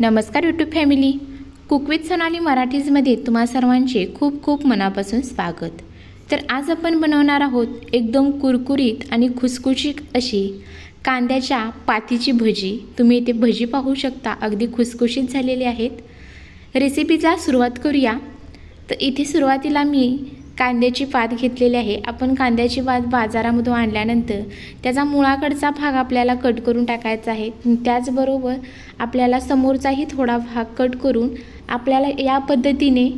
नमस्कार YouTube family cook with Sonali मराठीजमध्ये तुम्हा सर्वांचे खूप खूप मनापासून स्वागत. तर आज आपण बनवणार आहोत एकदम कुरकुरीत आणि खुसखुशीत अशी कांद्याच्या पातीची भजी. तुम्ही इथे भजी पाहू शकता अगदी खुसखुशीत झालेली आहेत. रेसिपीचा सुरुवात करूया. तर इथे सुरुवातीला मी कांद्याची पात घेतलेली आहे. आपण कांद्याची पात बाजारामधून आणल्यानंतर त्याचा मुळाकडचा भाग आपल्याला कट करून टाकायचा आहे. त्याचबरोबर आपल्याला समोरचाही थोडा भाग कट करून आपल्याला या पद्धतीने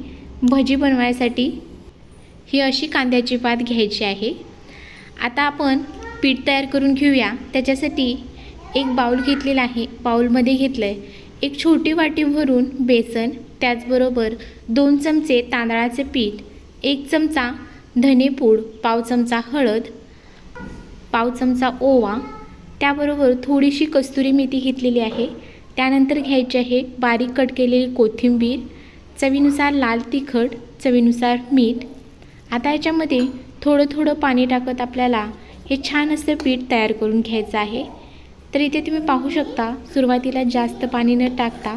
भजी बनवायसाठी ही अशी कांद्याची पात घ्यायची आहे. आता आपण पीठ तयार करून घेऊया. त्याच्यासाठी एक बाऊल घेतलेला आहे. बाऊलमध्ये घेतलं आहे एक छोटी वाटी भरून बेसन त्याचबरोबर दोन चमचे तांदळाचे पीठ एक चमचा धनेपूड पाव चमचा हळद पाव चमचा ओवा त्याबरोबर थोडीशी कस्तुरी मेथी घेतलेली आहे. त्यानंतर घ्यायची आहे बारीक कट केलेली कोथिंबीर चवीनुसार लाल तिखट चवीनुसार मीठ. आता याच्यामध्ये थोडं थोडं पाणी टाकत आपल्याला हे छान असं पीठ तयार करून घ्यायचं आहे. तर इथे तुम्ही पाहू शकता सुरुवातीला जास्त पाणी न टाकता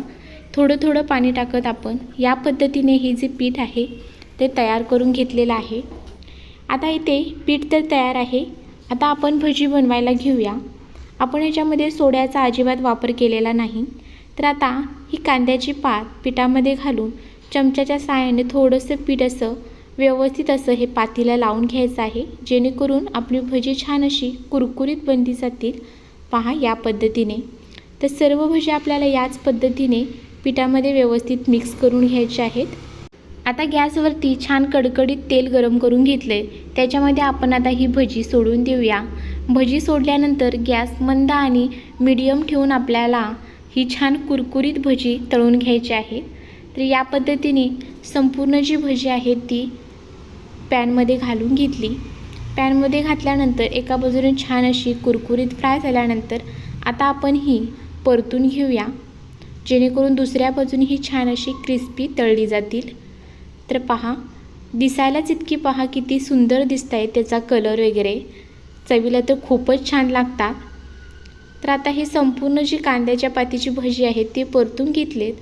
थोडं थोडं पाणी टाकत आपण या पद्धतीने हे जे पीठ आहे ते तयार करून घेतलेलं आहे. आता इथे पीठ तर तयार आहे. आता आपण भजी बनवायला घेऊया. आपण ह्याच्यामध्ये सोड्याचा अजिबात वापर केलेला नाही. तर आता ही कांद्याची पात पिठामध्ये घालून चमच्याच्या साहाय्याने थोडंसं पीठ असं व्यवस्थित असं हे पातीला लावून घ्यायचं आहे. जेणेकरून आपली भजी छान अशी कुरकुरीत बनली जातील. पहा या पद्धतीने. तर सर्व भजी आपल्याला याच पद्धतीने पिठामध्ये व्यवस्थित मिक्स करून घ्यायचे आहेत. आता गॅसवरती छान कडकडीत तेल गरम करून घेतलं. आहे त्याच्यामध्ये आपण आता ही भजी सोडून देऊया. भजी सोडल्यानंतर गॅस मंद आणि मीडियम ठेवून आपल्याला ही छान कुरकुरीत भजी तळून घ्यायची आहे. तर या पद्धतीने संपूर्ण जी भजी आहे ती पॅनमध्ये घालून घेतली. पॅनमध्ये घातल्यानंतर एका बाजूने छान अशी कुरकुरीत फ्राय झाल्यानंतर आता आपण ही परतून घेऊया. जेणेकरून दुसऱ्या बाजूने ही छान अशी क्रिस्पी तळली जातील. तर पहा. दिसायलाच इतकी पहा किती सुंदर दिसत आहे त्याचा कलर वगैरे. चवीला तर खूपच छान लागतात. तर आता हे संपूर्ण जी कांद्याच्या पातीची भजी आहे ती परतून घेतलीत.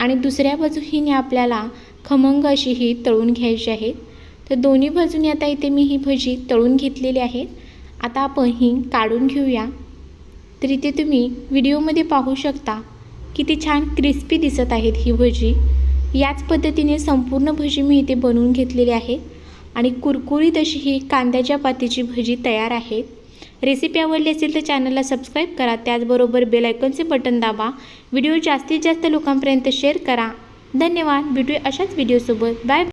आणि दुसऱ्या बाजूहीने आपल्याला खमंग अशी ही तळून घ्यायची आहे. तर दोन्ही बाजूने आता इथे मी ही भजी तळून घेतलेली आहे. आता आपण ही काढून घेऊया. तर इथे तुम्ही व्हिडिओमध्ये पाहू शकता किती छान क्रिस्पी दिसत आहेत ही भजी. याच पद्धतीने संपूर्ण भजी मी इथे बनवून घेतलेली आहे. आणि कुरकुरीत अशी ही कांद्याच्या पातीची भजी तयार आहे. रेसिपी आवडली असेल तर चॅनलला सबस्क्राईब करा. त्याचबरोबर बेल आयकॉनचे बटन दाबा. व्हिडिओ जास्तीत जास्त लोकांपर्यंत शेअर करा. धन्यवाद. भेटूया अशाच व्हिडिओसोबत बाय